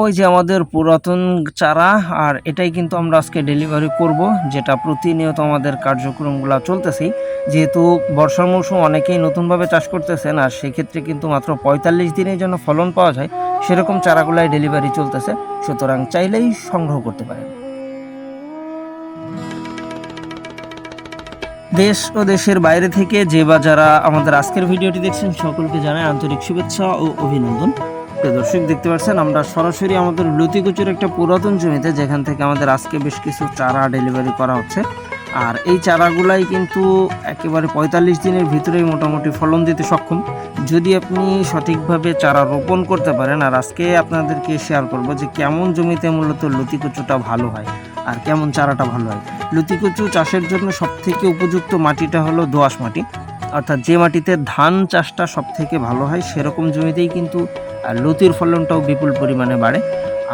ওই যে আমাদের পুরাতন চারা, আর এটাই কিন্তু আমরা আজকে ডেলিভারি করব, যেটা প্রতিনিয়ত আমাদের কার্যক্রমগুলো চলতেছি। যেহেতু বর্ষার মৌসুম অনেকেই নতুনভাবে চাষ করতেছেন, আর সেক্ষেত্রে কিন্তু মাত্র পঁয়তাল্লিশ দিনের জন্য ফলন পাওয়া যায়, সেরকম চারাগুলাই ডেলিভারি চলতেছে। সুতরাং চাইলেই সংগ্রহ করতে পারেন। দেশ ও দেশের বাইরে থেকে যে বা যারা আমাদের আজকের ভিডিওটি দেখছেন, সকলকে জানাই আন্তরিক শুভেচ্ছা ও অভিনন্দন। দর্শক, দেখতে পাচ্ছেন, আমরা সরাসরি আমাদের লতিকুচুর একটা পুরাতন জমিতে, যেখান থেকে আমাদের আজকে বেশ কিছু চারা ডেলিভারি করা হচ্ছে। আর এই চারাগুলাই কিন্তু একেবারে পঁয়তাল্লিশ দিনের ভিতরেই মোটামুটি ফলন দিতে সক্ষম। যদি আপনি সঠিকভাবে চারা রোপণ করতে পারেন, আর আজকে আপনাদেরকে শেয়ার করব যে কেমন জমিতে মূলত লতিকুচুটা ভালো হয়, আর কেমন চারাটা ভালো হয়। লতিকুচু চাষের জন্য সবথেকে উপযুক্ত মাটিটা হলো দোআঁশ মাটি। অর্থাৎ যে মাটিতে ধান চাষটা সব থেকে ভালো হয়, সেরকম জমিতেই কিন্তু আহ, লতির ফলনটাও বিপুল পরিমাণে বাড়ে।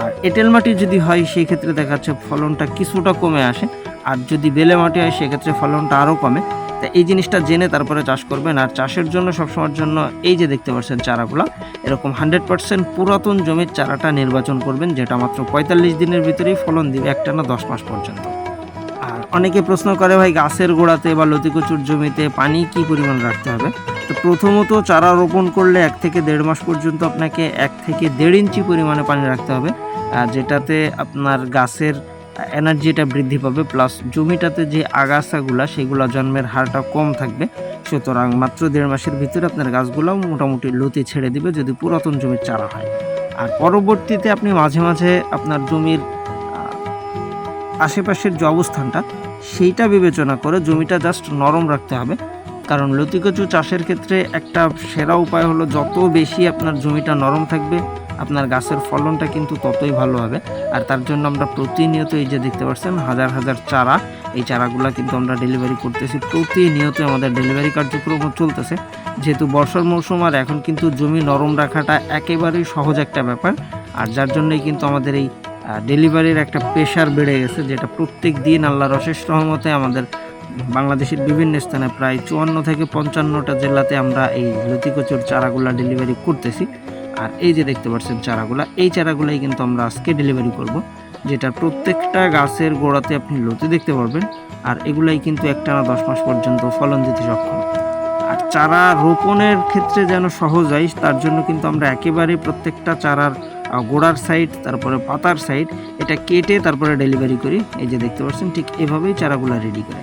আর এঁটেল মাটি যদি হয় সেই ক্ষেত্রে দেখা যাচ্ছে ফলনটা কিছুটা কমে আসে। আর যদি বেলে মাটি হয় সেক্ষেত্রে ফলনটা আরও কমে। তা এই জিনিসটা জেনে তারপরে চাষ করবেন। আর চাষের জন্য সবসময়ের জন্য এই যে দেখতে পাচ্ছেন চারাগুলো এরকম হান্ড্রেড পার্সেন্ট পুরাতন জমির চারাটা নির্বাচন করবেন যেটা মাত্র পঁয়তাল্লিশ দিনের ভিতরেই ফলন দিবে একটা না দশ মাস পর্যন্ত। আর অনেকে প্রশ্ন করে ভাই গাছের গোড়াতে বা লতিকচুর জমিতে পানি কি পরিমাণ রাখতে হবে? প্রথমত চারা রোপণ করলে এক থেকে দেড় মাস পর্যন্ত আপনাকে এক থেকে দেড় ইঞ্চি পরিমাণে পানি রাখতে হবে যেটাতে আপনার গাছের এনার্জিটা বৃদ্ধি পাবে প্লাস জমিটাতে যে আগাছাগুলা, সেগুলো জন্মের হারটা কম থাকবে। সুতরাং মাত্র দেড় মাসের ভিতরে আপনার গাছগুলো মোটামুটি লতি ছেড়ে দিবে যদি পুরাতন জমির চারা হয়। আর পরবর্তীতে আপনি মাঝে মাঝে আপনার জমির আশেপাশের যে অবস্থানটা, সেইটা বিবেচনা করে জমিটা জাস্ট নরম রাখতে হবে। কারণ লতিকচু চাষের ক্ষেত্রে একটা সেরা উপায় হলো যত বেশি আপনার জমিটা নরম থাকবে, আপনার গাছের ফলনটা কিন্তু ততই ভালো হবে। আর তার জন্য আমরা প্রতিনিয়ত এই যে দেখতে পাচ্ছেন, হাজার হাজার চারা, এই চারাগুলো কিন্তু আমরা ডেলিভারি করতেছি। প্রতিনিয়ত আমাদের ডেলিভারি কার্যক্রম চলতেছে। যেহেতু বর্ষার মৌসুম, আর এখন কিন্তু জমি নরম রাখাটা একেবারেই সহজ একটা ব্যাপার। আর যার জন্যই কিন্তু আমাদের এই ডেলিভারির একটা প্রেশার বেড়ে গেছে, যেটা প্রত্যেক দিন আল্লাহর অশেষ রহমতে আমাদের বাংলাদেশের বিভিন্ন স্থানে প্রায় চুয়ান্ন থেকে পঞ্চান্নটা জেলাতে আমরা এই লতিকচুর চারাগুলা ডেলিভারি করতেছি। আর এই যে দেখতে পাচ্ছেন চারাগুলা, এই চারাগুলাই কিন্তু আমরা আজকে ডেলিভারি করব, যেটা প্রত্যেকটা গাছের গোড়াতে আপনি লতি দেখতে পারবেন, আর এগুলাই কিন্তু একটানা দশ মাস পর্যন্ত ফলন দিতে সক্ষম। আর চারা রোপণের ক্ষেত্রে যেন সহজ হয়, তার জন্য কিন্তু আমরা একেবারে প্রত্যেকটা চারার গোড়ার সাইড তারপরে পাতার সাইড এটা কেটে তারপরে ডেলিভারি করি। এই যে দেখতে পাচ্ছেন, ঠিক এভাবেই চারাগুলো রেডি করে